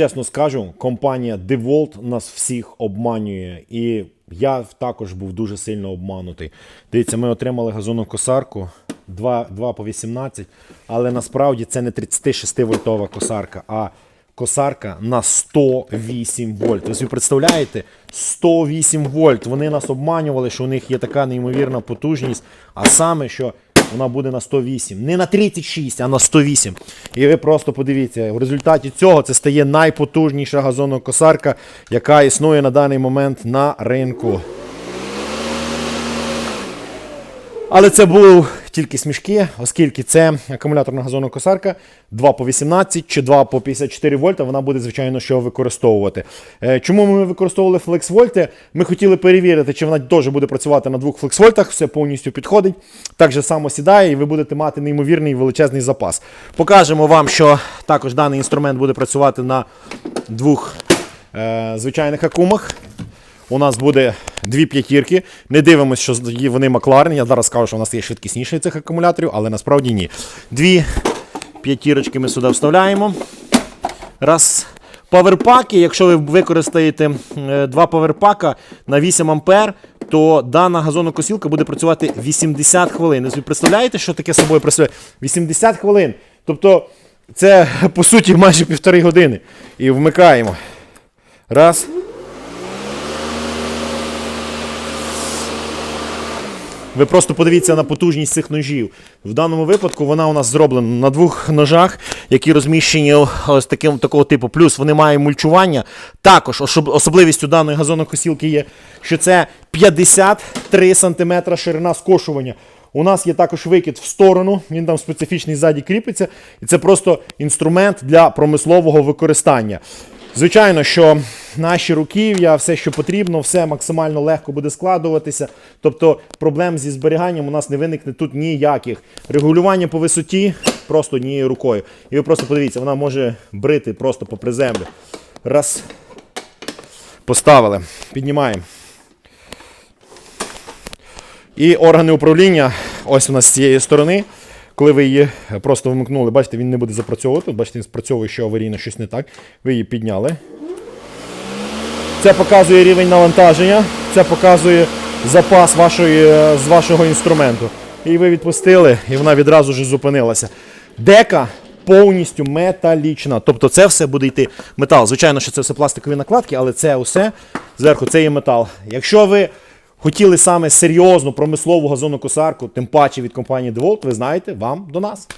Чесно скажу, компанія DeWalt нас всіх обманює, і я також був дуже сильно обманутий. Дивіться, ми отримали газонну косарку 2, 2 по 18, але насправді це не 36 вольтова косарка, а косарка на 108 вольт. Ви собі представляєте? 108 вольт. Вони нас обманювали, що у них є така неймовірна потужність, а саме, що вона буде на 108. Не на 36, а на 108. І ви просто подивіться, в результаті цього це стає найпотужніша газонокосарка, яка існує на даний момент на ринку. Але це були тільки смішки, оскільки це акумуляторна газонокосарка 2 по 18 чи 2 по 54 вольта, вона буде, звичайно, що використовувати. Е, Чому ми використовували флексвольти? Ми хотіли перевірити, чи вона теж буде працювати на двох флексвольтах, все повністю підходить. Так же само сідає, і ви будете мати неймовірний величезний запас. Покажемо вам, що також даний інструмент буде працювати на двох е, звичайних акумах. У нас буде дві п'ятірки. Не дивимося, що вони Макларен. Я зараз скажу, що у нас є швидкісніший цих акумуляторів, але насправді ні. Дві п'ятірочки ми сюди вставляємо. Раз. Паверпаки, якщо ви використаєте е, два паверпака на 8 ампер, то дана газонокосілка буде працювати 80 хвилин. Ви представляєте, що таке собою представляє? 80 хвилин. Тобто це по суті майже півтори години. І вмикаємо. Раз. Ви просто подивіться на потужність цих ножів. В даному випадку вона у нас зроблена на двох ножах, які розміщені ось таким такого типу. Плюс вони мають мульчування. Також особливістю даної газонокосілки є, що це 53 см ширина скошування. У нас є також викид в сторону, він там специфічний ззаді кріпиться, і це просто інструмент для промислового використання. Звичайно, що наші руків'я, все, що потрібно, все максимально легко буде складуватися. Тобто проблем зі зберіганням у нас не виникне тут ніяких. Регулювання по висоті просто однією рукою. І ви просто подивіться, вона може брити просто по приземлю. Раз. Поставили. Піднімаємо. І органи управління, ось у нас з цієї сторони. Коли ви її просто вмикнули, бачите, він не буде запрацьовувати. Бачите, він спрацьовує, що аварійно щось не так. Ви її підняли. Це показує рівень навантаження, це показує запас вашої, е, з вашого інструменту. І ви відпустили, і вона відразу ж зупинилася. Дека повністю металічна. Тобто це все буде йти метал. Звичайно, що це все пластикові накладки, але це усе зверху це є метал. Якщо ви хотіли саме серйозну промислову газонокосарку, тим паче від компанії DeWalt, ви знаєте, вам до нас.